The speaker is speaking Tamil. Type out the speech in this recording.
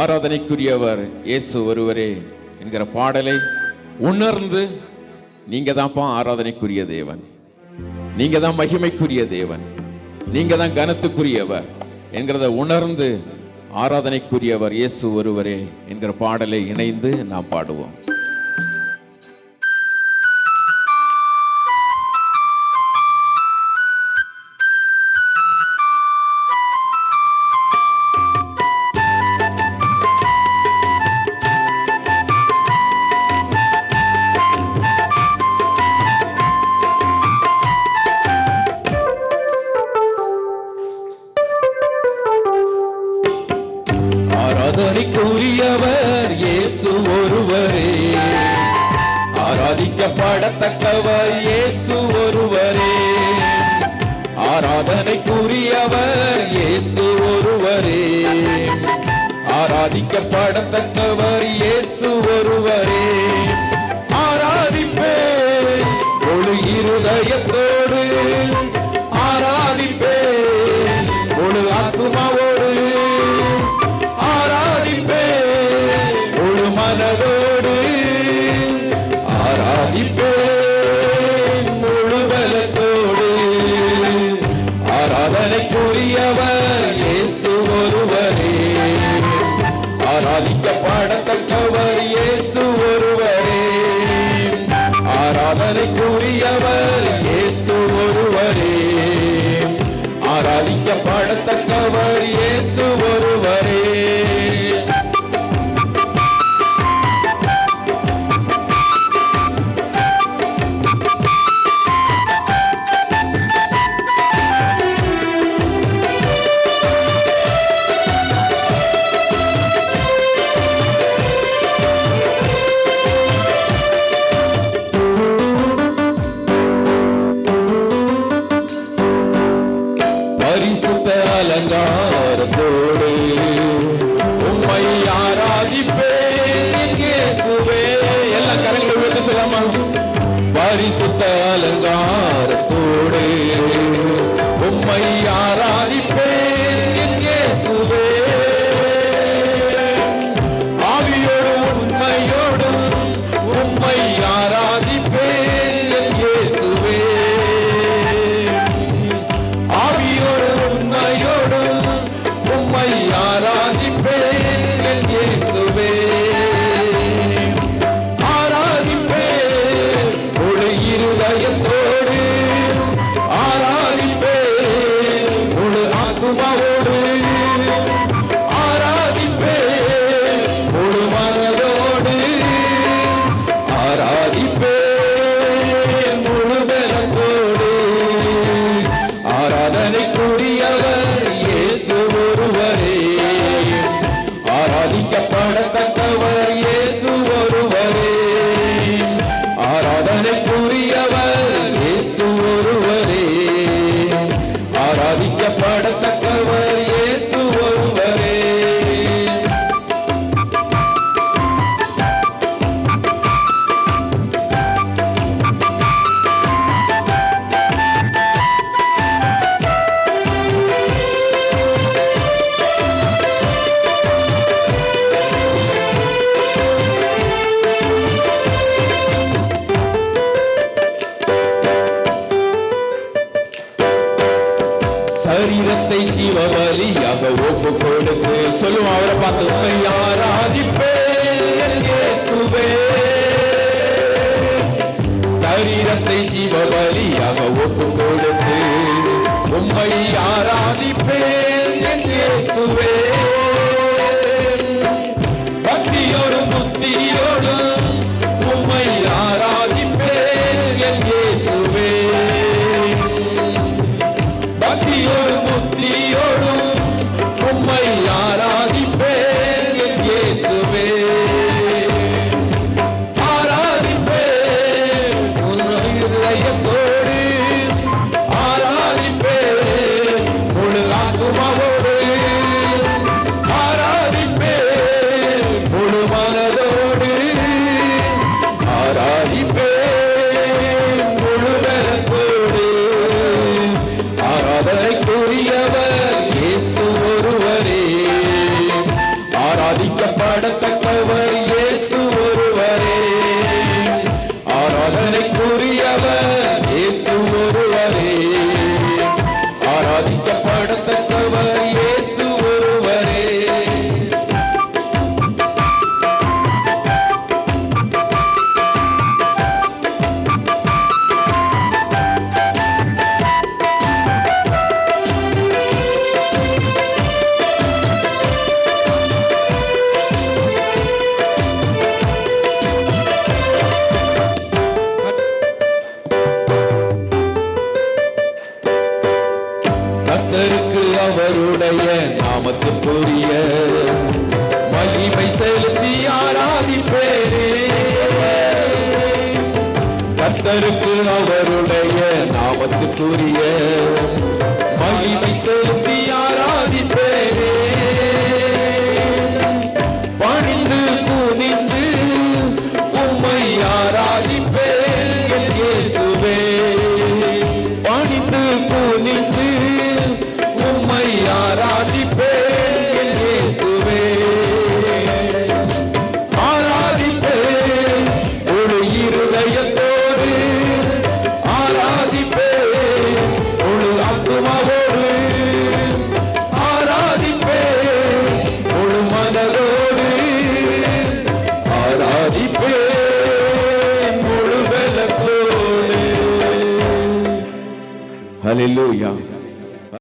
ஆராதனைக்குரியவர் இயேசு ஒருவரே என்கிற பாடலை உணர்ந்து நீங்க தான்ப்பா ஆராதனைக்குரிய தேவன். நீங்க தான் மகிமைக்குரிய தேவன். நீங்க தான் கனத்துக்குரியவர் என்கிறத உணர்ந்து ஆராதனைக்குரியவர் இயேசு ஒருவரே என்கிற பாடலை இணைந்து நாம் பாடுவோம். ஆராதிக்கப்படத்தக்கவர் இயேசு ஒருவரே. ஆராதனைக்குரியவர் இயேசு ஒருவரே. ஆராதிக்கப்படத்தக்கவர் இயேசு பரிசுத்த அலங்காரத்தோடு Bawa ஜீவபலியாக ஒப்பு கொடுத்து சொல்லும் அவரை பார்த்து உண்மை ஆராதிப்பேன் என் இயேசுவே. சரீரத்தை ஜீவபலியாக ஒப்பு கொடுத்து உண்மை ஆராதிப்பேன் என் இயேசுவே. பக்தியோடும் புத்தியோடும் அவருடைய நாமத்திற்குரிய மகிமை செலுத்தி ஆராதிப்பேரே கத்தருக்கு அவருடைய நாமத்திற்குரிய மகிமை செலுத்தி ஆராதிப்பேரே